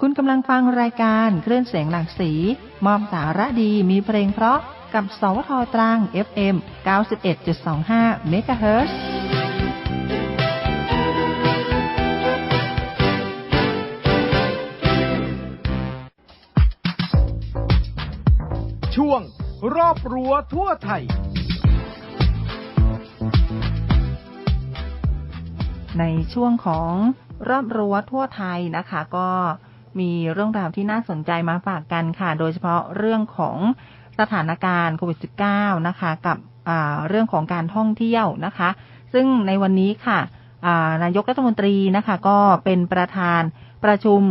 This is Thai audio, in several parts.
คุณกำลังฟังรายการเคลื่อนเสียงหลากสี มอบสาระดีมีเพลงเพราะกับ สวทตรัง FM 91.25 MHz ช่วงรอบรั้วทั่วไทย ในช่วงของรอบรั้วทั่วไทยนะคะก็ มีเรื่องราวที่น่าสนใจมาฝากกันค่ะ โดยเฉพาะเรื่องของสถานการณ์โควิด -19 นะคะ กับเรื่องของการท่องเที่ยวนะคะ ซึ่งในวันนี้ค่ะนายกรัฐมนตรีนะคะ ก็เป็นประธานประชุม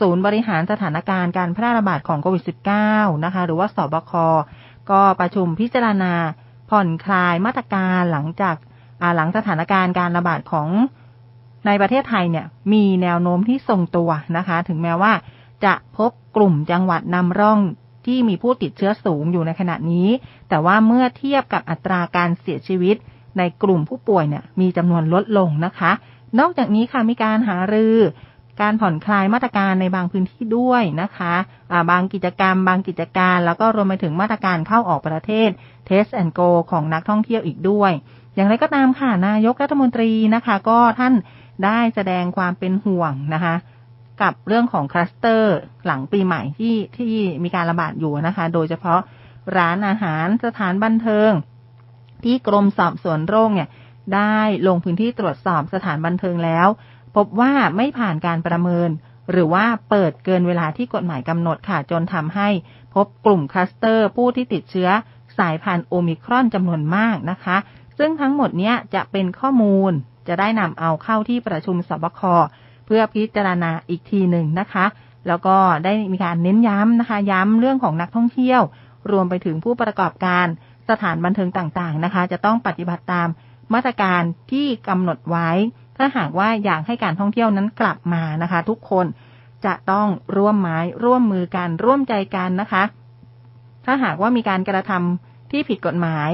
ศูนย์บริหารสถานการณ์การแพร่ระบาดของโควิด -19 นะคะ หรือว่าสบค ก็ประชุมพิจารณาผ่อนคลายมาตรการหลังจากหลังสถานการณ์การระบาดของ ในประเทศไทยเนี่ยมีแนวโน้มที่ทรงตัวนะคะ ถึงแม้ว่าจะพบกลุ่มจังหวัดนำร่องที่มีผู้ติดเชื้อสูงอยู่ในขณะนี้ แต่ว่าเมื่อเทียบกับอัตราการเสียชีวิต ในกลุ่มผู้ป่วยเนี่ยมีจำนวนลดลงนะคะ นอกจากนี้ค่ะมีการหารือ การผ่อนคลายมาตรการในบางพื้นที่ด้วยนะคะะบางกิจกรรม บางกิจการ แล้วก็รวมไปถึงมาตรการเข้าออกประเทศ Test and Go ของนักท่องเที่ยวอีกด้วย อย่างไรก็ตามค่ะนายกรัฐมนตรีนะคะ ก็ท่าน ได้แสดงความเป็นห่วงนะคะ กับเรื่องของคลัสเตอร์หลังปีใหม่ที่ที่มีการระบาดอยู่นะคะ โดยเฉพาะร้านอาหารสถานบันเทิง ที่กรมสอบสวนโรคเนี่ย ได้ลงพื้นที่ตรวจสอบสถานบันเทิงแล้ว พบว่าไม่ผ่านการประเมิน หรือว่าเปิดเกินเวลาที่กฎหมายกำหนดค่ะจนทำให้พบกลุ่มคลัสเตอร์ผู้ที่ติดเชื้อสายพันธุ์โอมิครอนจำนวนมากนะคะ ซึ่งทั้งหมดนี้จะเป็นข้อมูล จะได้นำเอาเข้าที่ประชุมสบคเพื่อพิจารณาอีกทีหนึ่งนะคะ แล้วก็ได้มีการเน้นย้ำนะคะ ย้ำเรื่องของนักท่องเที่ยว รวมไปถึงผู้ประกอบการสถานบันเทิงต่างๆนะคะ จะต้องปฏิบัติตามมาตรการที่กำหนดไว้ ถ้าหากว่าอยากให้การท่องเที่ยวนั้นกลับมานะคะ ทุกคนจะต้องร่วมไม้ร่วมมือกันร่วมใจกันนะคะ ถ้าหากว่ามีการกระทำที่ผิดกฎหมาย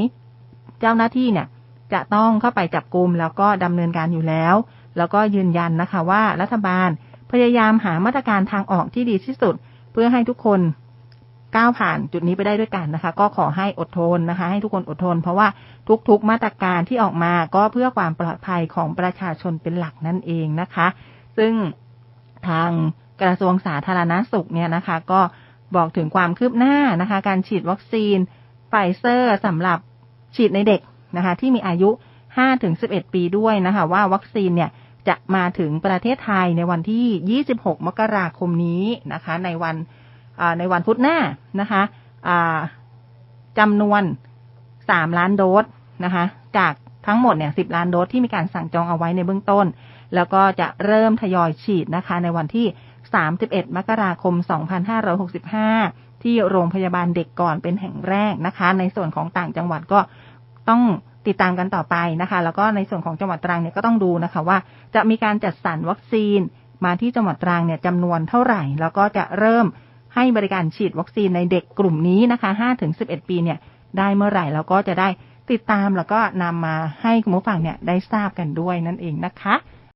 เจ้าหน้าที่เนี่ย จะต้องเข้าไปจับกลุ่มแล้วก็ดำเนินการอยู่แล้ว แล้วก็ยืนยันนะคะว่ารัฐบาลพยายามหามาตรการทางออกที่ดีที่สุด เพื่อให้ทุกคนก้าวผ่านจุดนี้ไปได้ด้วยกันนะคะ ก็ขอให้อดทนนะคะ ให้ทุกคนอดทน เพราะว่าทุกๆมาตรการที่ออกมาก็เพื่อความปลอดภัยของประชาชนเป็นหลักนั่นเองนะคะ ซึ่งทางกระทรวงสาธารณาสุขเนี่ยนะคะ ก็บอกถึงความคืบหน้านะคะ การฉีดวัคซีนไฟเซอร์สำหรับฉีดในเด็ก นะคะ ที่มีอายุ 5-11 ปีด้วยนะคะ ว่าวัคซีนเนี่ยจะมาถึงประเทศไทยในวันที่ 26 มกราคมนี้นะคะ ในวันในวันพุธหน้านะคะจำนวน 3 ล้านโดสนะคะ จากทั้งหมดเนี่ย 10 ล้านโดสที่มีการสั่งจองเอาไว้ในเบื้องต้น แล้วก็จะเริ่มทยอยฉีดนะคะ ในวันที่ 31 มกราคม 2565 ที่โรงพยาบาลเด็กก่อนเป็นแห่งแรกนะคะ ในส่วนของต่างจังหวัดก็ ต้องติดตามกันต่อไปนะคะ แล้วก็ในส่วนของจังหวัดตรังเนี่ยก็ต้องดูนะคะว่าจะมีการจัดสรรวัคซีนมาที่จังหวัดตรังเนี่ยจำนวนเท่าไหร่ แล้วก็จะเริ่มให้บริการฉีดวัคซีนในเด็กกลุ่มนี้นะคะ5-11 ปีเนี่ยได้เมื่อไหร่แล้วก็จะได้ติดตามแล้วก็นำมาให้คุณผู้ฟังเนี่ยได้ทราบกันด้วยนั่นเองนะคะ